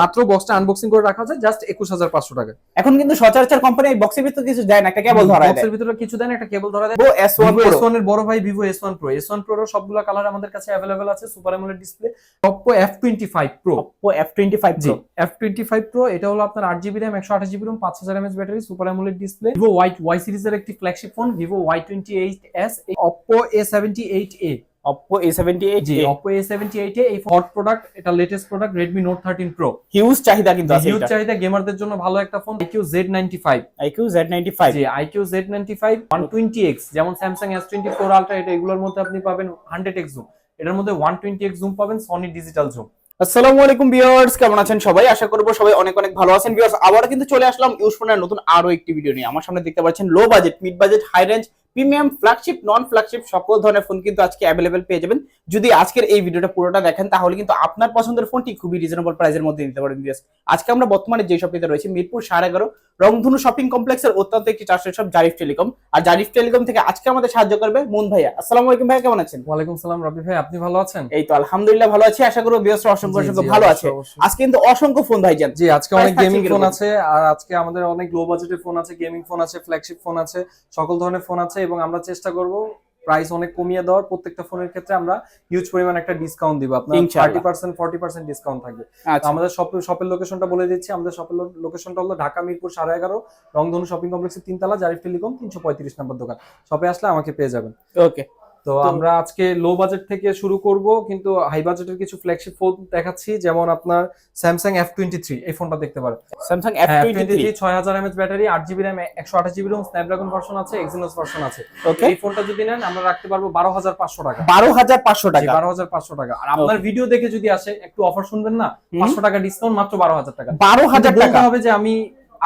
মাত্র বক্সটা আনবক্সিং করে রাখা আছে জাস্ট একুশ হাজার পাঁচশো টাকা। এখন কিন্তু সচরাচর কোম্পানি এই বক্সের ভিতর কিছু দেয় না একটা কেবল ধরা দেয়। বক্সের ভিতরে কিছু দেন একটা কেবল ধরা দেয়। এস ওয়ান এস ওয়ানের বড় ভাই Vivo S one pro S one pro সবগুলো কালার আমাদের কাছে অ্যাভেলেবেল আছে super AMOLED display Oppo F twenty five pro Oppo F twenty five G F twenty five pro এটা হলো আপনার আট জিবি র্যাম একশো আঠাশ জিবি রুম পাঁচ হাজার mAh battery super AMOLED display Vivo Y Y সিরিজের একটি flagship phone Vivo Y twenty eight S Oppo A seventy eight A seventy eight G eight A এই হট প্রোডাক্ট এটা latest product Redmi Note thirteen pro huge চাহিদা কিন্তু আছে huge চাহিদা গেমারদের জন্য ভালো একটা phone five iQOO Z ninety G five one twenty যেমন Samsung S twenty four Ultra এটা এগুলোর মধ্যে আপনি পাবেন হান্ড্রেড এক্স জুম এটার মধ্যে ওয়ান টোয়েন্টি এক্স জুম পাবেন সনি ডিজিটাল জুম আসসালামু আলাইকুম ভিউয়ার্স কেমন আছেন সবাই? আশা করব সবাই অনেক অনেক ভালো আছেন। ভিউয়ার্স আবার কিন্তু চলে আসলাম ইউজফোনের নতুন আরও একটি ভিডিও নিয়ে। আমার সামনে দেখতে পাচ্ছেন low budget mid budget high range premium flagship non flagship সকল ধরনের ফোন কিন্তু আজকে অ্যাভেলেবেল পেয়ে যাবেন। যদি আজকের এই ভিডিওটা পুরোটা দেখেন তাহলে কিন্তু আপনার পছন্দের ফোনটি খুবই রিজনেবল প্রাইসের মধ্যে নিতে পারেন ভিউয়ার্স আজকে আমরা বর্তমানে যে শপটিতে রয়েছে মিরপুর সাড়ে এগারো রংধনু শপিং কমপ্লেক্সের অত্যন্ত একটি ট্রাস্টেড শপ জারিফ টেলিকম আর জারিফ টেলিকম থেকে আজকে আমাদের সাহায্য করবে মুন ভাইয়া। আসসালামু আলাইকুম ভাইয়া কেমন আছেন? ওয়ালাইকুম সালাম রবি ভাই আপনি ভালো আছেন? এই তো আলহামদুলিল্লাহ ভালো আছি। আশা করব ভিউয়ার্স অসংখ্য অসংখ্য ভালো আছে। আজকে কিন্তু অসংখ্য ফোন ভাইজান জি আজকে অনেক গেমিং ফোন আছে আর আজকে আমাদের অনেক লো বাজেটের ফোন আছে গেমিং ফোন আছে ফ্ল্যাগশিপ ফোন আছে সকল ধরনের ফোন আছে। এবং আমরা চেষ্টা করব প্রাইস অনেক কমিয়ে দেওয়ার। প্রত্যেকটা ফোনের ক্ষেত্রে আমরা হিউজ পরিমাণ একটা ডিসকাউন্ট দিব। আপনার। Thirty percent forty percent discount থাকবে। আচ্ছা। আমাদের শপের লোকেশনটা বলে দিচ্ছি। আমাদের শপের লোকেশনটা হলো ঢাকা মিরপুর সাড়ে এগারো রংধনু শপিং কমপ্লেক্সের তিনতলা জারিফ টেলিকম তিনশো পঁয়ত্রিশ নম্বর দোকান। শপে আসলে আমাকে পেয়ে যাবেন। ওকে তো আমরা আজকে লো বাজেট থেকে শুরু করব কিন্তু হাই বাজেটের কিছু ফ্ল্যাগশিপ ফোন দেখাচ্ছি যেমন আপনার স্যামসাং এফ টোয়েন্টি থ্রি এই ফোনটা দেখতে পারেন। স্যামসাং এফ টোয়েন্টি থ্রি ছয় হাজার এমএচ ব্যাটারি আট জিবি র্যাম একশো আঠাশ জিবি রোম স্ন্যাপড্রাগন ভার্সন আছে এক্সিনোস ভার্সন আছে। এই ফোনটা যদি নেন আমরা রাখতে পারব বারো হাজার পাঁচশো টাকা। বারো হাজার পাঁচশো টাকা। বারো হাজার পাঁচশো টাকা। আর আপনার ভিডিও দেখে যদি আসে একটু অফার শুনবেন না। পাঁচশো টাকা ডিসকাউন্ট মাত্র বারো হাজার টাকা। বারো হাজার টাকা। হবে যে আমি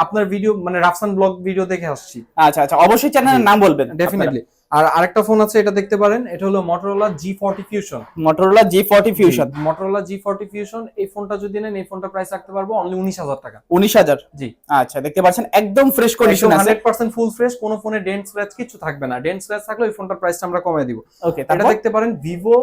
আপনার ভিডিও মানে রাফসান ব্লগ ভিডিও দেখে আসছি। আচ্ছা আচ্ছা অবশ্যই চ্যানেলের নাম বলবেন ডেফিনেটলি আর আরেকটা ফোন আছে এটা দেখতে পারেন এটা হলো Motorola G40 Fusion Motorola G40 Fusion Motorola G40 Fusion এই ফোনটা যদি নেন এই ফোনটা প্রাইস রাখতে পারব অনলি 19000 টাকা। 19000 জি। আচ্ছা দেখতে পাচ্ছেন একদম ফ্রেশ কন্ডিশন আছে। 100% ফুল ফ্রেশ কোনো ফোনে ডেন্ট স্ক্র্যাচ কিছু থাকবে না। ডেন্ট স্ক্র্যাচ থাকলে এই ফোনটার প্রাইসটা আমরা কমে দিব। ওকে এটা দেখতে পারেন Vivo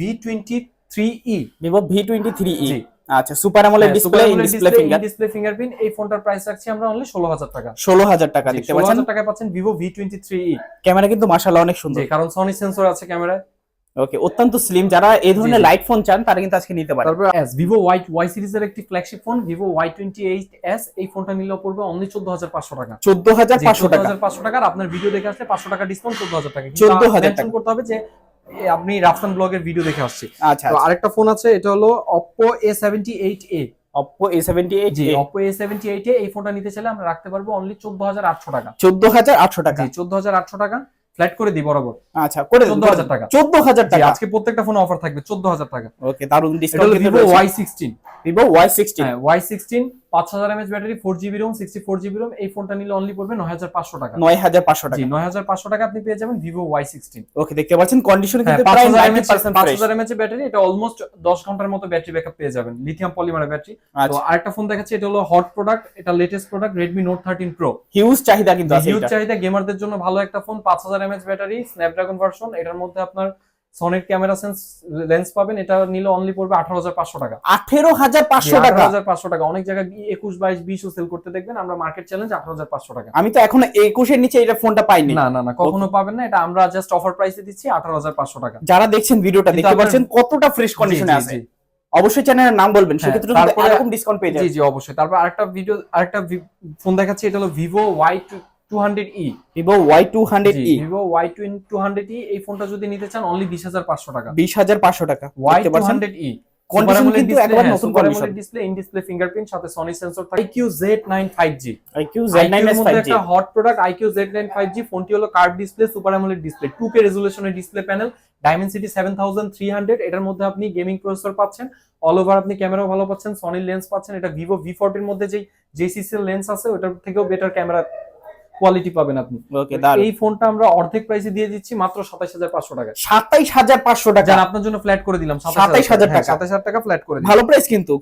V twenty three E Vivo V twenty three V23e আচ্ছা সুপার আমলের display display finger display fingerprint এই ফোনটার প্রাইস রাখছি আমরা অনলি ষোলো হাজার টাকা। ষোলো হাজার টাকা দেখতে পাচ্ছেন? হাজার টাকায় পাচ্ছেন টোয়েন্টি থ্রি ই ক্যামেরা কিন্তু মাশাআল্লাহ অনেক সুন্দর। কারণ সনি সেন্সর আছে ক্যামেরায়। ওকে অত্যন্ত স্লিম যারা এই ধরনের লাইট ফোন চান তারা কিন্তু আজকে নিতে পারে তারপর এস ভিভো ওয়াই ওয়াই সিরিজের একটি flagship phone Vivo Y twenty eight S এই ফোনটা নিলে পড়বে অনলি চোদ্দ হাজার পাঁচশো টাকা। চোদ্দ হাজার পাঁচশো টাকা। পাঁচশো টাকার আপনার ভিডিও দেখে আসলে পাঁচশো টাকা ডিসকাউন্ট চোদ্দ হাজার টাকা। 14,000 মেনশন করতে হবে যে আপনি রাফসান ব্লগের ভিডিও দেখে আসছি। আচ্ছা তো আরেকটা ফোন আছে এটা হলো Oppo A seventy eight A Oppo A seventy eight G eight A এই ফোনটা নিতে চাইলে আমরা রাখতে পারব অনলি চোদ্দ হাজার আটশো টাকা। চোদ্দ হাজার আটশো টাকা। জি চোদ্দ হাজার আটশো টাকা। ফ্ল্যাট করে দিই বরাবর। আচ্ছা করে চোদ্দ হাজার টাকা। চোদ্দ হাজার জি টাকা আজকে প্রত্যেকটা ফোনে অফার থাকবে চোদ্দ হাজার টাকা। ওকে দারুণ discount sixteen Vivo Y sixteen হ্যাঁ ওয়াই সিক্সটিন পাঁচ হাজার mAh battery four GB ROM sixty four GB ROM এই ফোনটা নিলে অনলি পড়বে নয় হাজার পাঁচশো টাকা। নয় হাজার পাঁচশো টাকা। নয় হাজার পাঁচশো টাকা আপনি পেয়ে যাবেন ভিভো ওয়াই সিক্সটিন ওকে দেখতে পাচ্ছেন কন্ডিশন হ্যাঁ কিন্তু পাঁচ হাজার এমএচ পাঁচ হাজার এমএচ ব্যাটারি এটা অলমোস্ট দশ ঘণ্টার মতো ব্যাটারি ব্যাকআপ পেয়ে যাবেন লিথিয়াম পলিমারের ব্যাটারি। তো আচ্ছা আরেকটা ফোন দেখাচ্ছি এটা হলো হট প্রোডাক্ট এটা latest product Redmi Note thirteen pro huge চাহিদা কিন্তু হিউজ। চাহিদা গেমারদের জন্য ভালো একটা ফোন পাঁচ হাজার এমএচ ব্যাটারি স্ন্যাপড্রাগন ভার্সন এটার মধ্যে আপনার সনির ক্যামেরা সেন্স লেন্স পাবেন এটা নিলে অনলি পড়বে আঠারো হাজার পাঁচশো টাকা। আঠেরো হাজার পাঁচশো টাকা? হাজার পাঁচশো টাকা। অনেক জায়গায় একুশ বাইশ বিশও সেল করতে দেখবেন আমরা মার্কেট চ্যালেঞ্জ আঠারো হাজার পাঁচশো টাকা। আমি তো এখন একুশের নিচে এটা ফোনটা পাইনি। না না না কখনো পাবেন না এটা আমরা জাস্ট অফার প্রাইসে দিচ্ছি আঠারো হাজার পাঁচশো টাকা। যারা দেখছেন ভিডিওটা দেখতে পাচ্ছেন কতটা ফ্রেশ কন্ডিশনে আছে। অবশ্যই চ্যানেলের নাম বলবেন হ্যাঁ, সেক্ষেত্রে তারপরে- এরকম ডিসকাউন্ট পেয়ে জি জি অবশ্যই। তারপর আরেকটা ভিডিও আরেকটা ফোন দেখাচ্ছি এটা হলো ভিভো ওয়াই টু এই ফোনটা যদি নিতে চান অনলি টাকা। কিন্তু একবার নতুন। ডিসপ্লে ইন ডিসপ্লে ফিঙ্গারপ্রিন্ট সাথে সনি সেন্সর থাকে একটা হট প্রোডাক্ট ফোনটি হলো curve display super AMOLED panel এটার মধ্যে আপনি গেমিং প্রসেসর পাচ্ছেন। অল ওভার আপনি ক্যামেরাও ভালো পাচ্ছেন। সনির লেন্স পাচ্ছেন। এটা ভিভো ভি ফোরটির মধ্যে যে জেসিসি লেন্স আছে ওটার থেকেও বেটার ক্যামেরা কোয়ালিটি পাবেন আপনি। এই ফোনটা আমরা অর্ধেক প্রাইসে দিয়ে দিচ্ছি মাত্র সাতাশ হাজার পাঁচশো টাকা সাতাইশ হাজার পাঁচশো টাকা। আপনার জন্য ফ্ল্যাট করে দিলাম 27,000 টাকা। সাতাশ হাজার টাকা ফ্ল্যাট করে দিলাম। ভালো প্রাইস কিন্তু।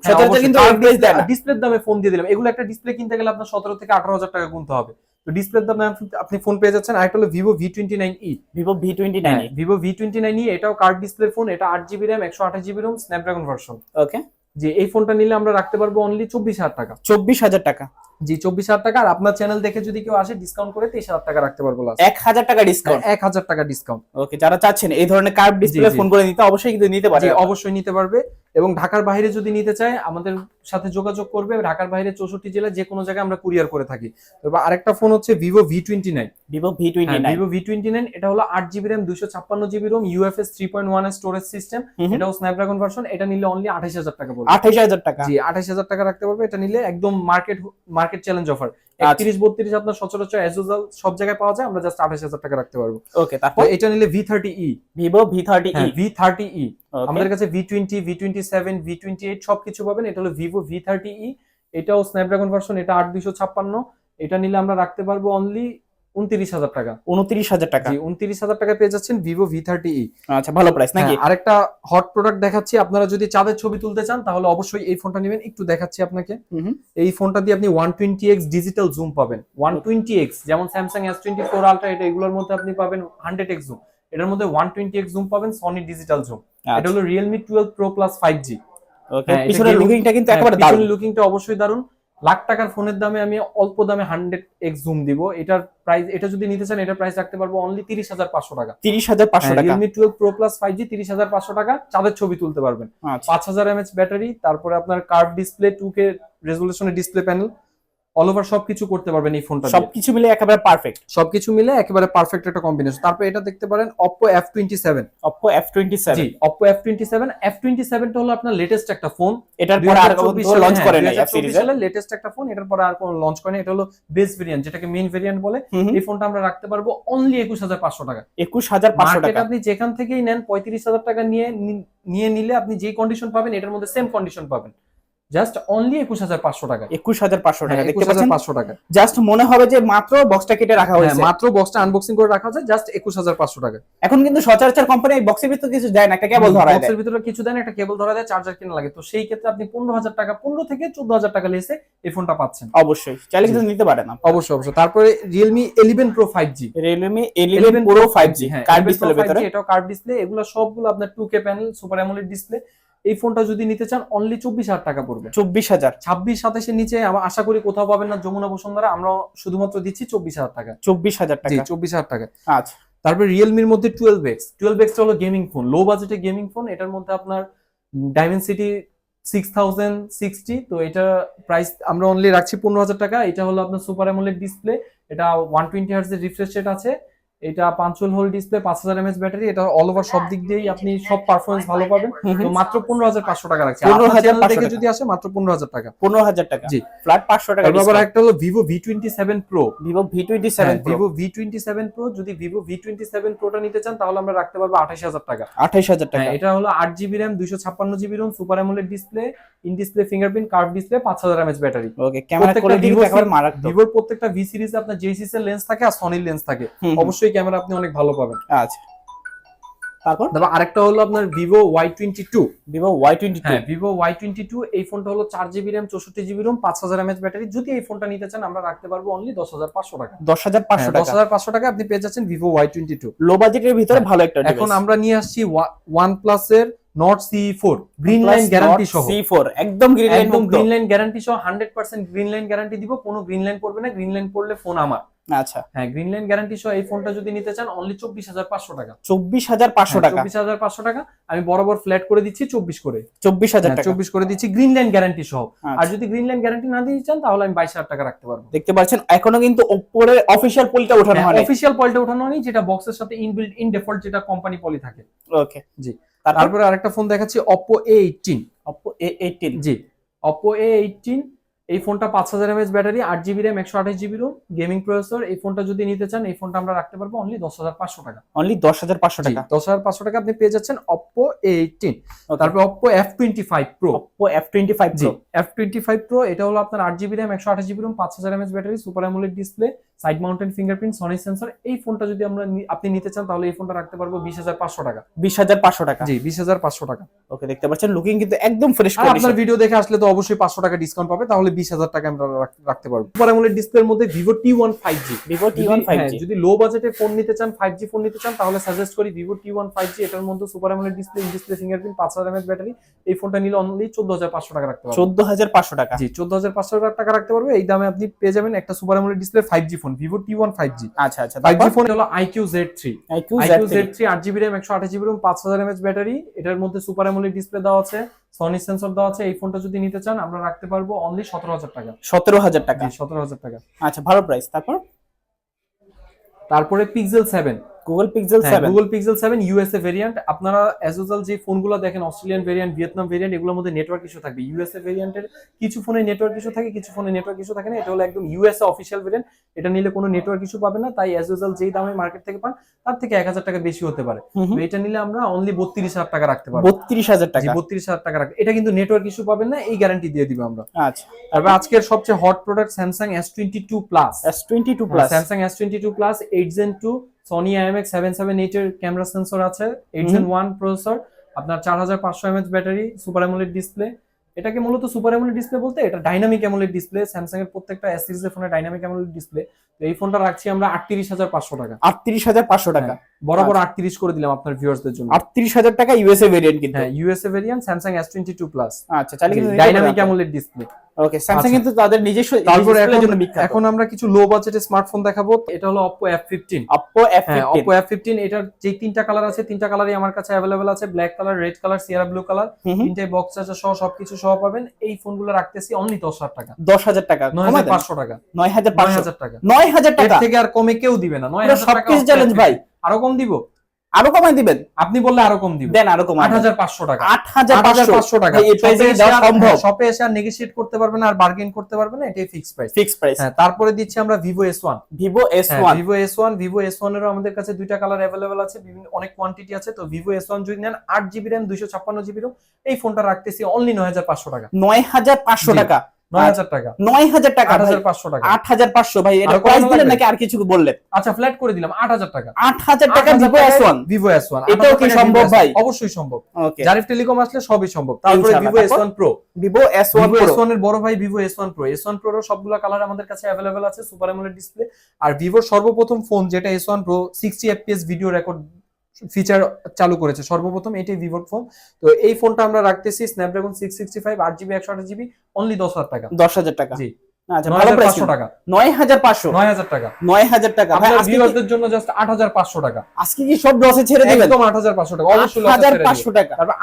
হ্যাঁ, ডিসপ্লের দামে ফোন দিয়ে দিলাম। এগুলো একটা ডিসপ্লে কিনতে গেলে আপনার সতেরো থেকে আঠারো হাজার টাকা গুনতে হবে। তো ডিসপ্লের দামে আপনি- আপনি ফোন পেয়ে যাচ্ছেন। আরেকটা হলো Vivo V twenty nine E Vivo V twenty nine Vivo V twenty nine E এটাও কার্ড ডিসপ্লে ফোন এটা আট জিবি র্যাম একশো আঠাশ GB ROM Snapdragon version okay যে এই ফোনটা নিলে আমরা রাখতে পারব অনলি চব্বিশ হাজার টাকা। চব্বিশ হাজার টাকা। জি চব্বিশ হাজার টাকা। আর আপনার চ্যানেল দেখে যদি কেউ আসে ডিসকাউন্ট করে তেইশ হাজার টাকা রাখতে পারব। এক হাজার টাকা ডিসকাউন্ট এক হাজার টাকা ডিসকাউন্ট ওকে যারা চাচ্ছেন এই ধরনের কার্ড ডিসপ্লে ফোন করে নিতে অবশ্যই কিন্তু নিতে পারবে। অবশ্যই নিতে পারবে। এবং ঢাকার বাইরে যদি নিতে চায় আমাদের সাথে যোগাযোগ করবে। ঢাকার বাইরে চৌষট্টি জেলায় যে কোনো জায়গায় আমরা কুরিয়ার করে থাকি। এবার আরেকটা ফোন হচ্ছে Vivo V twenty nine Vivo V twenty nine Vivo V twenty nine এটা হলো আট জিবি র্যাম দুশো ছাপ্পান্ন GB ROM UFS three point one storage system এটাও স্ন্যাপড্রাগন ভার্সন এটা নিলে অনলি আঠাশ হাজার টাকা পড়বে। আঠাইশ হাজার টাকা। জি আঠাশ হাজার টাকা রাখতে পারবে। এটা নিলে একদম মার্কেট মার্কেট চ্যালেঞ্জ অফার আচ্ছা। একত্রিশ বত্রিশ আপনার সচরাচর অ্যাজ ইউজাল সব জায়গায় পাওয়া যায় আমরা জাস্ট আঠাশ হাজার টাকা রাখতে পারব। ওকে তারপর? এটা নিলে V thirty E Vivo V thirty E V thirty E আমাদের কাছে V twenty V twenty seven V twenty eight সবকিছু পাবেন। এটা হলো ভিভো ভি থার্টি ই এটাও স্ন্যাপড্রাগন ভার্সন এটা আট দুইশো ছাপ্পান্ন। এটা নিলে আমরা রাখতে পারব অনলি উনত্রিশ হাজার টাকা। উনত্রিশ হাজার টাকা। উনত্রিশ হাজার টাকা পেয়ে যাচ্ছেন ভিভো ভি থার্টি ই আচ্ছা ভালো প্রাইস নাকি? হ্যাঁ, আরেকটা হট প্রোডাক্ট দেখাচ্ছি। আপনারা যদি চাঁদের ছবি তুলতে চান তাহলে অবশ্যই এই ফোনটা নেবেন। একটু দেখাচ্ছি আপনাকে। এই ফোনটা দিয়ে আপনি one twenty X digital zoom পাবেন। ওয়ান টোয়েন্টি এক্স যেমন Samsung S twenty four Ultra এটা এগুলোর মধ্যে আপনি পাবেন হান্ড্রেড এক্স জুম এটার মধ্যে ওয়ান টোয়েন্টি এক্স জুম পাবেন সনি ডিজিটাল জুম। এটা হলো Realme twelve pro plus five G হ্যাঁ, পিছনের লুকিংটা কিন্তু একেবারে দারুণ। লুকিংটা অবশ্যই দারুণ লাখ টাকার ফোনের দামে আমি অল্প দামে হান্ড্রেড এক্স জুম দিব। এটার প্রাইস এটা যদি নিতে চান এটার প্রাইস রাখতে পারব অনলি তিরিশ হাজার পাঁচশো টাকা। তিরিশ হাজার পাঁচশো টাকা? Realme twelve pro plus five G তিরিশ হাজার পাঁচশো টাকা চাঁদের ছবি তুলতে পারবেন। আচ্ছা। পাঁচ হাজার এমএচ ব্যাটারি তারপরে আপনার কার্ভ ডিসপ্লে টু কে রেজলিউশনের ডিসপ্লে প্যানেল অল ওভার সবকিছু করতে পারবেন এই ফোনটা। সবকিছু মিলে একেবারে পারফেক্ট সবকিছু মিলে একেবারে পারফেক্ট একটা কম্বিনেশন তারপর এটা দেখতে পারেন Oppo F twenty seven Oppo F twenty G seven Oppo F twenty seven F twenty সেভেনটা হলো আপনার লেটেস্ট একটা ফোন এটার পরে আর লঞ্চ করে নাই সিরিজের লেটেস্ট একটা ফোন এটার পরে আর কোনো লঞ্চ করেনি এটা হলো বেস ভেরিয়েন্ট যেটাকে মেইন ভেরিয়েন্ট বলে। এই ফোনটা আমরা রাখতে পারব অনলি একুশ হাজার পাঁচশো টাকা। একুশ হাজার পাঁচশো মার্কেট টাকা। আপনি যেখান থেকেই নেন পঁয়ত্রিশ হাজার টাকা নিয়ে নিয়ে নিলে আপনি যে কন্ডিশন পাবেন এটার মধ্যে সেম কন্ডিশন পাবেন। জাস্ট অনলি একুশ হাজার পাঁচশো টাকা। একুশ হাজার পাঁচশো টাকা দেখতে একুশ হাজার পাচ্ছেন পাঁচশো টাকা। জাস্ট মনে হবে যে মাত্র বক্সটা কেটে রাখা হ্যাঁ, হয়েছে। মাত্র বক্সটা আনবক্সিং করে রাখা যায় জাস্ট একুশ হাজার পাঁচশো টাকা। এখন কিন্তু সচরাচর কোম্পানি এই বক্সের ভিতরে কিছু দেয় না একটা কেবল ধরা দেয়। বক্সের ভিতরে কিছু দেন একটা কেবল ধরা দেয় চার্জার কিনা লাগে। তো সেই ক্ষেত্রে আপনি পনেরো হাজার টাকা পনেরো থেকে চোদ্দ হাজার টাকা লেসে এই ফোনটা পাচ্ছেন। অবশ্যই চাইলে কিন্তু নিতে পারেন না অবশ্যই অবশ্যই। তারপরে Realme eleven pro five G Realme eleven pro five G হ্যাঁ কার্ড ডিসপ্লে ভিতরে। এটাও কার্ড ডিসপ্লে এগুলো সবগুলো আপনার two K panel super AMOLED display এই ফোনটা যদি নিতে চান অনলি চব্বিশ হাজার টাকা পড়বে। চব্বিশ হাজার। ছাব্বিশ সাতাশের নিচে আশা করি কোথাও পাবেন না যমুনা বসুন্ধরা। আমরা শুধুমাত্র দিচ্ছি চব্বিশ হাজার টাকা। চব্বিশ হাজার টাকা। চব্বিশ হাজার টাকা। আচ্ছা। তারপরে রিয়েলমির মধ্যে টুয়েলভ এক্স টুয়েলভ এক্স হলো গেমিং ফোন লো বাজেটে গেমিং ফোন এটার মধ্যে আপনার ডাইমেনসিটি সিক্স থাউজেন্ড সিক্সটি তো এটা প্রাইস আমরা অনলি রাখছি পনেরো হাজার টাকা। এটা হলো আপনার সুপার অ্যামোলেড ডিসপ্লে এটা one twenty hertz refresh rate আছে। এটা পাঁচুল হোল ডিসপ্লে পাঁচ হাজার এমএস ব্যাটারি এটা অল ওভার সব দিক দিয়েই আপনি সব পারফরমেন্স ভালো পাবেন। তো মাত্র পনেরো হাজার পাঁচশো টাকা রাখছি 15,500 থেকে যদি আসে মাত্র পনেরো হাজার টাকা। পনেরো হাজার টাকা। জি। ফ্ল্যাট পাঁচশো টাকা আবার একটা হলো Vivo V twenty seven pro Vivo V twenty seven Vivo V twenty seven pro যদি ভিভো ভি টোয়েন্টি সেভেন প্রোটা নিতে চান তাহলে আমরা রাখতে পারব আঠাশ হাজার টাকা। আঠাইশ হাজার টাকা। হ্যাঁ এটা হলো আট জিবি র্যাম দুইশো ছাপ্পান্ন GB ROM super AMOLED display in display fingerprint curved display পাঁচ হাজার এমএচ ব্যাটারি ওকে ক্যামেরা ভিভোর প্রত্যেকটা ভি সিরিজে আপনার জেসিস এর লেন্স থাকে আর সনির লেন্স থাকে। হুম, ক্যামেরা আপনি অনেক ভালো পাবেন। আচ্ছা। তারপর? তারপর আরেকটা হলো আপনার Vivo Y twenty two Vivo Y twenty হ্যাঁ ভিভো ওয়াই টোয়েন্টি টু এই ফোনটা হলো চার জিবি র্যাম চৌষট্টি জিবি রোম পাঁচ হাজার এমএচ ব্যাটারি। যদি এই ফোনটা নিতে চান আমরা রাখতে পারব অনলি দশ হাজার পাঁচশো টাকা। দশ হাজার পাঁচশো হ্যাঁ, দশ টাকা হাজার পাঁচশো টাকা আপনি পেয়ে যাচ্ছেন Vivo Y twenty two low বাজেটের ভিতরে ভালো একটা এখন আমরা নিয়ে আসছি ওয়ান প্লাস এর Nord CE four green line guarantee সহ। সি ফোর একদম গ্রিন লাইন একদম গ্রিন লাইন গ্যারান্টি সহ hundred percent green line guarantee দিব কোনো গ্রিন লাইন পড়বে না গ্রিন লাইন পড়লে ফোন আমার। আচ্ছা। হ্যাঁ গ্রিন লাইন গ্যারান্টি সহ এই ফোনটা যদি নিতে চান অনলি চব্বিশ হাজার পাঁচশো টাকা। চব্বিশ হাজার পাঁচশো টাকা। চব্বিশ হাজার পাঁচশো টাকা। আমি বরাবর ফ্ল্যাট করে দিচ্ছি চব্বিশ করে। চব্বিশ হাজার চব্বিশ করে দিচ্ছি গ্রিন লাইন গ্যারান্টি সহ আর আচ্ছা। যদি গ্রিন লাইন গ্যারান্টি না দিতে চান তাহলে আমি বাইশ হাজার টাকা রাখতে পারব। দেখতে পাচ্ছেন এখনও কিন্তু ওপরে অফিসিয়াল পোলটা ওঠানো হ্যাঁ, হয়নি। অফিসিয়াল পলিটা ওঠানো নেই যেটা বক্সের সাথে ইনবিল্ট ইন ডিফল্ট যেটা কোম্পানি পলি থাকে। ওকে জি। তারপর? তারপরে আরেকটা ফোন দেখাচ্ছি Oppo A eighteen Oppo A eighteen G. Oppo A eighteen এই ফোনটা পাঁচ হাজার এমএচ ব্যাটারি আট জিবি র্যাম একশো আঠাশ জিবি রোম গেমিং প্রসেসর এই ফোনটা যদি নিতে চান এই ফোনটা আমরা রাখতে পারব অনলি দশ হাজার পাঁচশো টাকা। অনলি দশ হাজার পাঁচশো টাকা? দশ হাজার পাঁচশো টাকা আপনি পেয়ে যাচ্ছেন অপো এ এইটিন তারপর Oppo F twenty five pro Oppo F twenty five G F twenty five pro এটা হলো আপনার আট জিবি র্যাম একশো আঠাশ জিবি রোম পাঁচ হাজার mAh battery super AMOLED display side mounted fingerprint Sony sensor এই ফোনটা যদি আমরা আপনি নিতে চান তাহলে এই ফোনটা রাখতে পারব বিশ হাজার পাঁচশো টাকা। বিশ হাজার পাঁচশো টাকা? জি বিশ হাজার পাঁচশো টাকা। ওকে দেখতে পাচ্ছেন লুকিং কিন্তু একদম ফ্রেশ আপনার ভিডিও দেখে আসলে তো অবশ্যই পাঁচশো টাকা ডিসকাউন্ট পাবে তাহলে বিশ হাজার টাকা আমরা রাখতে পারব। সুপার অ্যামোলেড ডিসপ্লের মধ্যে Vivo T one five G Vivo T one five G যদি লো বাজেটে ফোন নিতে চান ফাইভ জি ফোন নিতে চান তাহলে সাজেস্ট করি Vivo T one five G এটার মধ্যে super AMOLED display display fingerprint পাঁচ হাজার এমএচ ব্যাটারি এই ফোনটা নিলে অনলি চোদ্দ হাজার পাঁচশো টাকা রাখতে পারব। চোদ্দ হাজার পাঁচশো টাকা। জি চোদ্দ হাজার পাঁচশো টাকা রাখতে পারবে এই দামে আপনি পেয়ে যাবেন একটা super AMOLED display five G phone Vivo T one five G আচ্ছা আচ্ছা ফাইভ জি ফোন হলো iQOO Z three iQOO Z three আট জিবি র্যাম একশো আঠাশ জিবি রুম পাঁচ হাজার এমএচ ব্যাটারি এটার মধ্যে সুপার অ্যামোলেড ডিসপ্লে দেওয়া আছে। সনি সেন্সর দেওয়া আছে এই ফোনটা যদি নিতে চান আমরা রাখতে পারব অনলি সতেরো হাজার টাকা। সতেরো হাজার টাকা? সতেরো হাজার টাকা। আচ্ছা ভালো প্রাইস তারপর? তারপরে Pixel seven Google Pixel seven Google Pixel seven USA variant আপনারা অ্যাজ ইউজুয়াল যে ফোনগুলো দেখেন অস্ট্রেলিয়ান ভেরিয়েন্ট ভিয়েতনাম ভেরিয়েন্ট এগুলোর মধ্যে নেটওয়ার্ক ইস্যু থাকবে। ইউএসএ ভেরিয়েন্টের কিছু ফোনে নেটওয়ার্ক ইস্যু থাকে কিছু ফোনে নেটওয়ার্ক ইস্যু থাকে না। এটা হলো একদম ইউএসএ অফিসিয়াল ভেরিয়েন্ট এটা নিলে কোনো নেটওয়ার্ক ইস্যু পাবে না। তাই অ্যাজ ইউজুয়াল যেই দামে মার্কেট থেকে পান তার থেকে এক হাজার টাকা বেশি হতে পারে। তো এটা নিলে আমরা অনলি বত্রিশ হাজার টাকা রাখতে পারব। বত্রিশ হাজার টাকা। বত্রিশ হাজার টাকা রাখতে এটা কিন্তু নেটওয়ার্ক ইস্যু পাবেন না এই গ্যারান্টি দিয়ে দিবে আমরা। আচ্ছা। তারপর আজকের সবচেয়ে hot product Samsung S twenty two plus S twenty two plus Samsung S twenty two plus eight gen two Sony IMX seven seven eight এর ক্যামেরা সেন্সর আছে এইট জেন ওয়ান প্রসেসর আপনার চার হাজার পাঁচশো mAh battery super AMOLED display এটাকে মূলত super AMOLED display বলতে এটা ডাইনামিক অ্যামোলেড ডিসপ্লে স্যামসাং এর প্রত্যেকটা এস সিরিজের ফোনে ডাইনামিক অ্যামোলেড ডিসপ্লে তো এই ফোনটা রাখছি আমরা আটত্রিশ হাজার পাঁচশো টাকা। আটত্রিশ হাজার পাঁচশো টাকা। বরাবর আটত্রিশ করে দিলাম আপনার ভিউয়ার্সদের জন্য। আটত্রিশ হাজার টাকা ইউএসএ ভেরিয়েন্ট কিন্তু। হ্যাঁ USA variant twenty two plus আচ্ছা চাইলে কিন্তু dynamic AMOLED display okay Samsung আচ্ছা। কিন্তু তাদের নিজস্ব তারপরে জন্য বিখ্যাত। এখন আমরা কিছু লো বাজেটের স্মার্টফোন দেখাবো। এটা হলো Oppo F15 Oppo হ্যাঁ F15 Oppo F15 এটার যে তিনটা কালার আছে তিনটা কালারই আমার কাছে অ্যাভেলেবেল আছে। Black colour red colour Sierra blue colour তিনটে বক্স চার্জার সহ সবকিছু সহ পাবেন। এই ফোনগুলো রাখতেছি অনলি দশ হাজার টাকা। দশ হাজার টাকা নয় কমায় হাজার দেন। পাঁচশো টাকা। নয় হাজার নয় পাঁচশো হাজার টাকা। নয় হাজার এর টাকা। থেকে আর কমে কেউ দিবে না। নয় পুরো হাজার টাকা সবকিছু চ্যালেঞ্জ ভাই। আরও কম দিব? আরও কমাই দিবেন। আপনি বললে আরও কম দিব দেন আরও হাজার পাঁচশো টাকা। আট হাজার আট হাজার পাঁচশো পাঁচশো টাকা। এই কি দেওয়া সম্ভব? শপে এসে আর নেগোশিয়েট করতে পারবে না আর বার্গেন করতে পারবে না এটাই ফিক্স প্রাইস ফিক্স প্রাইস হ্যাঁ তারপরে দিচ্ছি আমরা Vivo S one Vivo S one Vivo S one Vivo S one এরও আমাদের কাছে দুইটা কালার অ্যাভেলেবেল আছে বিভিন্ন অনেক কোয়ান্টিটি আছে। তো ভিভো এস ওয়ান যদি নেন আট জিবি র্যাম দুইশো ছাপ্পান্ন জিবি রোম এই ফোনটা রাখতেছি অনলি নয় হাজার পাঁচশো টাকা। নয় হাজার পাঁচশো জি। টাকা। টাকা। টাকা টাকা। ভাই। এটা প্রাইস দিলেন নাকি আর কিছু বললেন? আচ্ছা ফ্ল্যাট করে দিলাম আট হাজার টাকা। আট হাজার টাকা ভিভো এস ভিভো এস এটাও কি সম্ভব ভাই? অবশ্যই সম্ভব। জারিফ টেলিকম আসলে সবই সম্ভব। তারপরে ভিভো এর বড় ভাই সবগুলো কালার আমাদের কাছে আছে সুপার অ্যামোলেড ডিসপ্লে আর ভিভোর সর্বপ্রথম ফোন যেটা S one pro sixty FPS video record feature চালু করেছে। সর্বপ্রথম এটাই ভিভোর ফোন তো এই ফোনটা আমরা রাখতেছি স্ন্যাপড্রাগন সিক্স সিক্সটি ফাইভ আট জিবি একশো আট জিবি অনলি দশ হাজার টাকা। দশ হাজার টাকা। জি।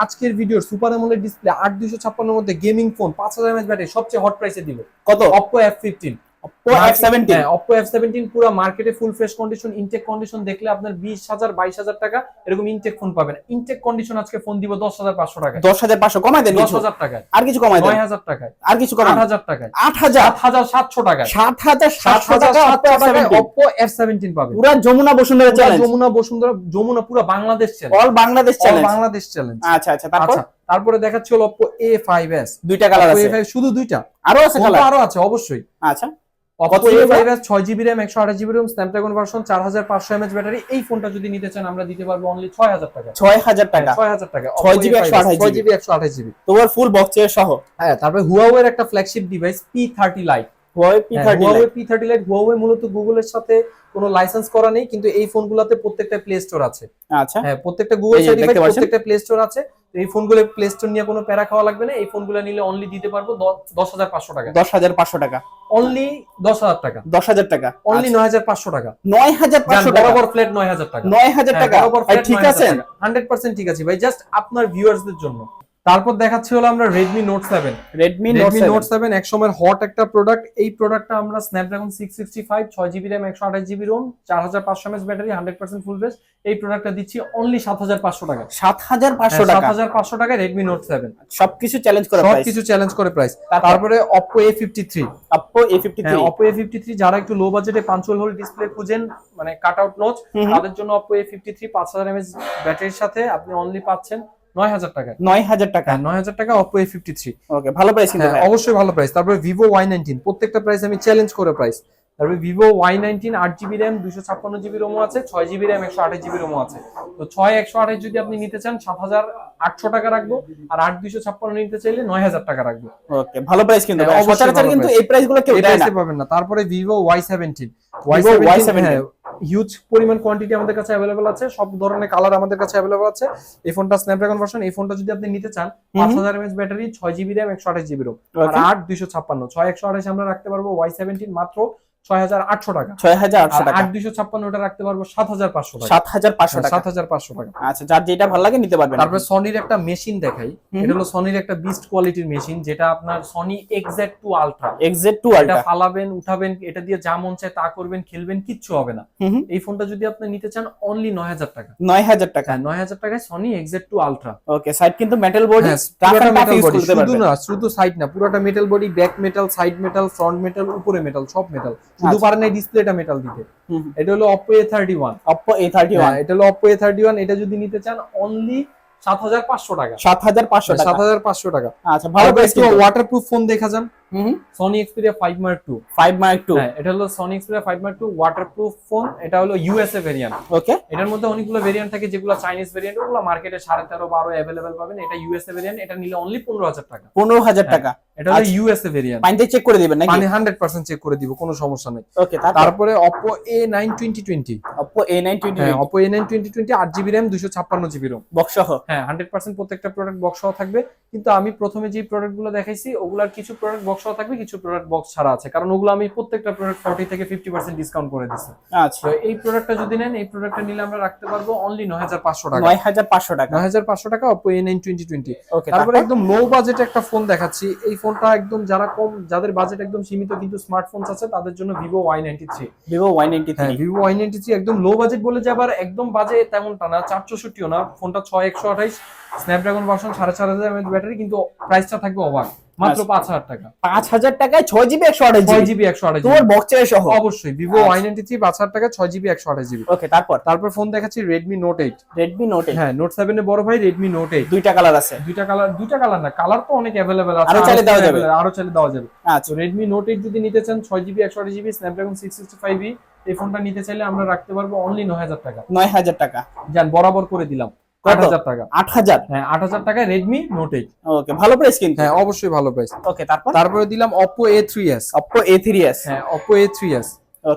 আজকের ভিডিওর সুপার ডিসপ্লে আট দুশো ছাপ্পান্নের মধ্যে গেমিং ফোন পাঁচ হাজার সবচেয়ে হট প্রাইসে দিব। কত? Oppo F fifteen Oppo F17 Oppo F seventeen পুরো মার্কেটে full fresh condition intact condition দেখলে আপনার বিশ হাজার বাইশ হাজার টাকা এরকম ইনটেক ফোন পাবেন। ইনটেক কন্ডিশন আজকে ফোন দিব দশ হাজার পাঁচশো টাকায়। দশ হাজার পাঁচশো কমাই দেন দশ কিছু হাজার টাকায়। আর কিছু কমাই দেন। নয় হাজার টাকায়। আর কিছু কমান হাজার টাকায়। আট হাজার। সাত হাজার সাতশো টাকায়। সাত হাজার সাত হাজার টাকা সাতশো Oppo F17 Oppo F seventeen পাবেন। পুরা যমুনা বসুন্ধরা চ্যালেঞ্জ যমুনা বসুন্ধরা যমুনা পুরো Bangladesh challenge all Bangladesh all challenge Bangladesh challenge আচ্ছা আচ্ছা তারপর? আচ্ছা তারপরে দেখাচ্ছি হলো ফাইভ এস দুইটা কালার আছে। শুধু দুইটা? আরও আছে কালার আরও আছে অবশ্যই। আচ্ছা। জিবি ছয় জিবি র্যাম একশো আঠাশ জিবি র্যাম স্ন্যাপড্রাগন ভার্সন চার হাজার পাঁচশো এমএচ ব্যাটারি এই ফোনটা যদি নিতে চান আমরা দিতে পারব অনলি ছয় হাজার টাকা। ছয় হাজার টাকা। ছয় হাজার টাকা। ছয় GB, 128 ছয় জিবি একশো আঠাশ জিবি তোমার ফুল বক্স সহ। হ্যাঁ তারপরে হুয়াওয়ের একটা flagship device P thirty lite Huawei P30 Huawei P thirty lite Huawei মূলত গুগলের সাথে কোনো লাইসেন্স করা নেই কিন্তু এই ফোনগুলোতে প্রত্যেকটা প্লে স্টোর আছে। আচ্ছা। হ্যাঁ প্রত্যেকটা গুগল সার্টিফাইড প্রত্যেকটা প্লে স্টোর আছে। এই ফোনগুলো প্লে স্টোর নিয়ে কোনো প্যারা খাওয়া লাগবে না। এই ফোনগুলো নিলে অনলি দিতে পারব দশ হাজার পাঁচশো টাকা। দশ হাজার পাঁচশো টাকা। অনলি দশ হাজার টাকা। দশ হাজার টাকা। অনলি নয় হাজার পাঁচশো টাকা। নয় হাজার পাঁচশো টাকা। বরাবর ফ্ল্যাট নয় হাজার টাকা। নয় হাজার টাকা। ভাই ঠিক আছেন? হান্ড্রেড পার্সেন্ট ঠিক আছে। ভাই জাস্ট আপনার ভিউয়ার্সদের জন্য। তারপর দেখাচ্ছি হলো আমরা Redmi Note seven Redmi Note Redmi Note seven এক সময় হট একটা প্রোডাক্ট এই প্রোডাক্টটা আমরা একশো আঠাশ জিবি রোম চার হাজার পাঁচশো mAh battery hundred percent full base এই প্রোডাক্টটা দিচ্ছি অনলি সাত হাজার পাঁচশো টাকা। সাত হাজার পাঁচশো সাত টাকা হাজার পাঁচশো টাকায় রেডমি নোট সেভেন সবকিছু চ্যালেঞ্জ করে প্রাইস কিছু চ্যালেঞ্জ করে প্রাইস তারপরে ফিফটি থ্রি Oppo A53 হ্যাঁ ফিফটি থ্রি যারা একটু লো বাজেটে পাঞ্চুয়াল হোল ডিসপ্লে খুঁজেন মানে কাট আউট নোচ। তাদের জন্য অপো এ ফিফটি থ্রি পাঁচ হাজার এমএস ব্যাটারির সাথে আপনি অনলি পাচ্ছেন নয় হাজার টাকা। নয় হাজার টাকা। হ্যাঁ নয় হাজার টাকা Oppo A fifty three okay ভালো প্রাইস কিন্তু অবশ্যই ভালো প্রাইস তারপরে ভিভো ওয়াই নাইনটিন প্রত্যেকটা প্রাইস আমি চ্যালেঞ্জ করে প্রাইস তারপরে ভিভো ওয়াই নাইনটিন আট জিবি র্যাম দুশো ছাপ্পান্ন জিবি রোমো আছে ছয় জিবি র্যাম একশো আঠাশ জিবি রোমো আছে। তো ছয় একশো আঠাশ যদি আপনি নিতে চান সাত হাজার আটশো টাকা রাখব আর আট দুশো ছাপ্পান্ন নিতে চাইলে নয় হাজার টাকা রাখব। ওকে ভালো প্রাইস কিন্তু হ্যাঁ, সচরাচর কিন্তু এই প্রাইসগুলো কেউ দেয় পাবেন না। তারপরে Vivo Y seventeen Y seventeen huge পরিমাণ কোয়ান্টিটি আমাদের কাছে অ্যাভেলেবল আছে। সব ধরনের কালার আমাদের কাছে অ্যাভেলেবল আছে। এই ফোনটা স্ন্যাপড্রাগন ভার্সন এই ফোনটা যদি আপনি নিতে চান। পাঁচ হাজার এমএচ ব্যাটারি ছয় জিবি র্যাম একশো আঠাশ জিবি রোম আর আট দুইশো ছাপ্পান্ন। ছয় একশো আঠাশ আমরা রাখতে পারব ওয়াই সেভেন্টিন মাত্র। ছয় হাজার আটশো টাকা। ছয় হাজার আটশো টাকা। আট রাখতে পারব সাত হাজার পাঁচশো টাকা। সাত হাজার পাঁচশো টাকা। সাত হাজার পাঁচশো টাকা। আচ্ছা যার যেটা ভালো লাগে নিতে পারবেন তারপরে সনির একটা মেশিন দেখাই। হুম। এটা হলো সনির একটা বিস্ট কোয়ালিটির মেশিন যেটা আপনার Sony two ultra exact two ultra ফালাবেন উঠাবেন এটা দিয়ে যা মন চায় তা করবেন খেলবেন কিচ্ছু হবে না। এই ফোনটা যদি আপনি নিতে চান অনলি নয় হাজার টাকা। নয় হাজার টাকা। হ্যাঁ নয় হাজার টাকায় Sony exact two ultra okay side কিন্তু মেটাল বডি মেটাল বডি শুধু না শুধু সাইড না পুরোটা metal body back metal side metal front metal উপরে মেটাল সব মেটাল শুধু আচ্ছা। পারে না ডিসপ্লেটা মেটাল দিতে এটা হলো Oppo A thirty one Oppo A thirty one এটা হলো অপো এ থার্টি ওয়ান এটা যদি নিতে চান অনলি সাত হাজার পাঁচশো টাকা। সাত হাজার পাঁচশো সাত টাকা। হাজার পাঁচশো টাকা। আচ্ছা ভালো ওয়াটারপ্রুফ ফোন দেখা যান Sony Xperia five mark two five mark two এটা হলো Sony Xperia five mark two waterproof phone এটা হলো ইউএসএ ভেরিয়েন্ট ওকে এটার মধ্যে অনেকগুলো ভেরিয়েন্ট থাকে যেগুলো চাইনিজ ভেরিয়েন্ট ওগুলো মার্কেটে সাড়ে তেরো বারো অ্যাভেলেবেল পাবেন। এটা ইউএসএ ভেরিয়েন্ট এটা নিলে অনলি পনেরো হাজার টাকা। পনেরো হাজার হ্যাঁ। টাকা। এটা হলো আচ্ছা। ইউএসএ ভেরিয়েন্ট পানিতে চেক করে দিবেন নাকি? হান্ড্রেড পার্সেন্ট চেক করে দিব কোনো সমস্যা নেই। ওকে তারপরে? Oppo A nine twenty twenty Oppo A nine twenty হ্যাঁ Oppo A nine twenty twenty আট জিবি র্যাম দুশো ছাপ্পান্ন জিবি রোম বক্স সহ? হ্যাঁ হান্ড্রেড পার্সেন্ট প্রত্যেকটা প্রোডাক্ট বক্স সহ থাকবে। কিন্তু আমি প্রথমে যে প্রোডাক্টগুলো দেখাইছি ওগুলার কিছু প্রোডাক্ট বক্স সহ থাকবে কিছু প্রোডাক্ট বক্স ছাড়া আছে। কারণ ওগুলো আমি প্রত্যেকটা প্রোডাক্ট ফর্টি থেকে ফিফটি পার্সেন্ট ডিসকাউন্ট করে দিচ্ছি আচ্ছা। এই প্রোডাক্টটা যদি নেন এই প্রোডাক্টটা নিলে আমরা রাখতে পারব অনলি নয় হাজার পাঁচশো টাকা। নয় হাজার পাঁচশো টাকা। নয় হাজার পাঁচশো টাকা Oppo A nine twenty twenty okay তারপরে একদম লো বাজেট একটা ফোন দেখাচ্ছি। এই ফোনটা একদম যারা কম যাদের বাজেট একদম সীমিত কিন্তু স্মার্টফোন আছে তাদের জন্য Vivo Y ninety three Vivo Y ninety three Vivo Y ninety three একদম লো বাজেট বলে যে আবার একদম বাজে তেমনটা না চার চৌষট্টিও না। ফোনটা ছয় একশো আঠাইশ স্ন্যাপড্রাগন ভার্সন সাড়ে চার হাজার ব্যাটারি কিন্তু প্রাইসটা থাকবে অবাক। মাত্র আচ্ছা। পাঁচ হাজার টাকা। পাঁচ হাজার টাকায় ছয় জিবি একশো আঠাশ ছয় জিবি। জিবি একশো আঠাশ তোমার বক্সের সহ অবশ্যই আচ্ছা। থ্রি পাঁচ হাজার টাকা ছয় জিবি একশো আঠাশ জিবি। ওকে তারপর? তারপর ফোন দেখাচ্ছি Redmi Note eight Redmi Note হ্যাঁ নোট সেভেনের বড় ভাই রেডমি নোট এইট দুইটা কালার আছে। দুইটা কালার দুইটা কালার না কালার তো অনেক অ্যাভেলেবেল আছে আরও চাইলে দেওয়া যাবে। আরও চাইলে দেওয়া যাবে। আচ্ছা। রেডমি নোট এইট যদি নিতে চান ছয় জিবি একশো আঠাশ GB Snapdragon six sixty five এই ফোনটা নিতে চাইলে আমরা রাখতে পারব অনলি নয় হাজার টাকা। নয় হাজার টাকা। যান বরাবর করে দিলাম। টাকা। আট হাজার? হ্যাঁ আট রেডমি নোট এইট ওকে ভালো প্রাইস কিন্তু। হ্যাঁ অবশ্যই ভালো প্রাইস ওকে তারপর? তারপরে দিলাম Oppo A three S Oppo A three S হ্যাঁ Oppo A three S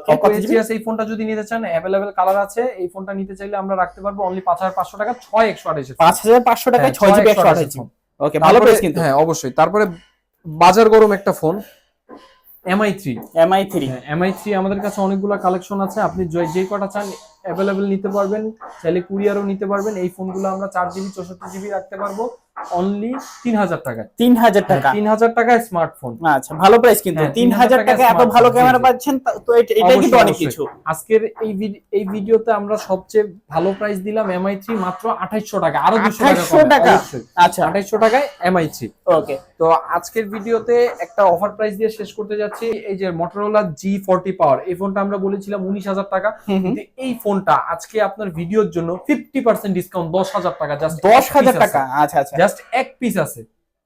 Oppo A three S এই ফোনটা যদি নিতে চান অ্যাভেলেবেল কালার আছে এই ফোনটা নিতে চাইলে আমরা রাখতে পারব অনলি পাঁচ হাজার পাঁচশো টাকা ছয় একশো আঠাশ পাঁচ হাজার পাঁচশো টাকায় হ্যাঁ, ছয় জিবি একশো আঠাশ ওকে ভালো প্রাইস কিন্তু। হ্যাঁ অবশ্যই। তারপরে বাজার গরম একটা phone Mi three Mi three Mi three আমাদের কাছে অনেকগুলো কালেকশন আছে। আপনি যে কটা চান অ্যাভেলেবেল নিতে পারবেন চাইলে কুরিয়ারও নিতে পারবেন। এই ফোনগুলো আমরা চার জিবি চৌষট্টি জিবি রাখতে পারব। অনলি তিন হাজার টাকায়। তিন হাজার টাকা। তিন হাজার টাকায় স্মার্টফোন আচ্ছা ভালো প্রাইস কিন্তু। হ্যাঁ, তিন হাজার টাকা এত ভালো ক্যামেরা পাচ্ছেন তো এটা- এটাই কিন্তু অনেক কিছু। আজকের এই এই ভিডিওতে আমরা সবচেয়ে ভালো প্রাইস দিলাম এমআই থ্রি মাত্র আঠাইশশো টাকা আরও দুশো টাকা 2800 কমে, টাকা? অবশ্যই। আচ্ছা। আঠাইশশো টাকায় এমআই থ্রি ওকে তো আজকের ভিডিওতে একটা অফার প্রাইস দিয়ে শেষ করতে যাচ্ছি। এই যে মোটরোলা জি ফোরটি পাওয়ার এই ফোনটা আমরা বলেছিলাম উনিশ হাজার টাকা। কিন্তু এই ফোনটা আজকে আপনার ভিডিওর জন্য ফিফটি পার্সেন্ট ডিসকাউন্ট দশ হাজার টাকা জাস্ট দশ হাজার টাকা? আচ্ছা আচ্ছা। জাস্ট এক পিস আছে।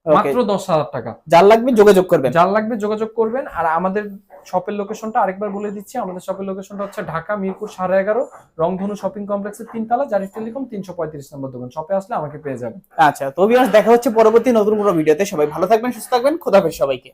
মাত্র দশ হাজার টাকা। যার লাগবে যোগাযোগ করবেন। যার লাগবে যোগাযোগ করবেন। আর আমাদের শপের লোকেশনটা আরেকবার বলে দিচ্ছি। আমাদের শপের লোকেশনটা হচ্ছে ঢাকা মিরপুর সাড়ে এগারো রংধনু শপিং কমপ্লেক্সের তিনতলা জারি টেলিকম তিনশো পঁয়ত্রিশ নম্বর দোকান। শপে আসলে আমাকে পেয়ে যাবেন। আচ্ছা তো দেখা হচ্ছে পরবর্তী নতুন কোনো ভিডিওতে সবাই ভালো থাকবেন সুস্থ থাকবেন। খোদাফেজ সবাইকে।